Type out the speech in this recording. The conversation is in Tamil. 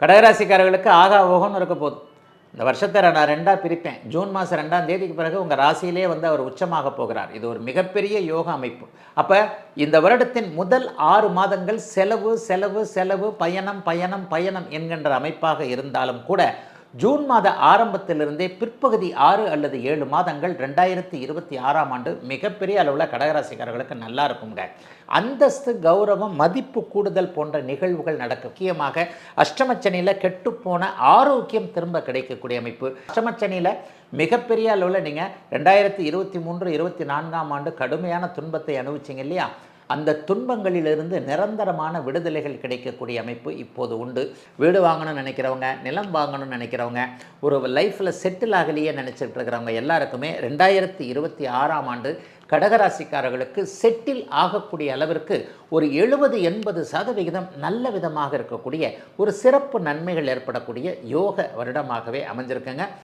கடகராசிக்காரர்களுக்கு ஆகா ஓகம்னு இருக்க போதும் இந்த வருஷத்தை நான் ரெண்டாக பிரிப்பேன். ஜூன் மாதம் ரெண்டாம் தேதிக்கு பிறகு உங்கள் ராசியிலே வந்து அவர் உச்சமாக போகிறார். இது ஒரு மிகப்பெரிய யோக அமைப்பு. அப்போ இந்த வருடத்தின் முதல் ஆறு மாதங்கள் செலவு செலவு செலவு பயணம் பயணம் பயணம் என்கின்ற அமைப்பாக இருந்தாலும் கூட ஜூன் மாத ஆரம்பத்திலிருந்தே பிற்பகுதி ஆறு அல்லது ஏழு மாதங்கள் ரெண்டாயிரத்தி இருபத்தி ஆறாம் ஆண்டு மிகப்பெரிய அளவில் கடகராசிக்காரர்களுக்கு நல்லா இருக்குங்க. அந்தஸ்து கௌரவம் மதிப்பு கூடுதல் போன்ற நிகழ்வுகள் நடக்கும் முக்கியமாக அஷ்டமச்சனியில் கெட்டுப்போன ஆரோக்கியம் திரும்ப கிடைக்கக்கூடிய அமைப்பு. அஷ்டமச்சனியில் மிகப்பெரிய அளவில் நீங்கள் ரெண்டாயிரத்தி இருபத்தி மூன்று இருபத்தி நான்காம் ஆண்டு கடுமையான துன்பத்தை அனுபவிச்சிங்க இல்லையா? அந்த துன்பங்களிலிருந்து நிரந்தரமான விடுதலைகள் கிடைக்கக்கூடிய அமைப்பு இப்போது உண்டு. வீடு வாங்கணும்னு நினைக்கிறவங்க நிலம் வாங்கணும்னு நினைக்கிறவங்க ஒரு லைஃப்பில் செட்டில் ஆகலையே நினச்சிட்டு இருக்கிறவங்க எல்லாருக்குமே ரெண்டாயிரத்தி இருபத்தி ஆறாம் ஆண்டு கடகராசிக்காரர்களுக்கு செட்டில் ஆகக்கூடிய அளவிற்கு ஒரு எழுபது எண்பது சதவிகிதம் நல்ல விதமாக இருக்கக்கூடிய ஒரு சிறப்பு நன்மைகள் ஏற்படக்கூடிய யோக வருடமாகவே அமைஞ்சிருக்குங்க.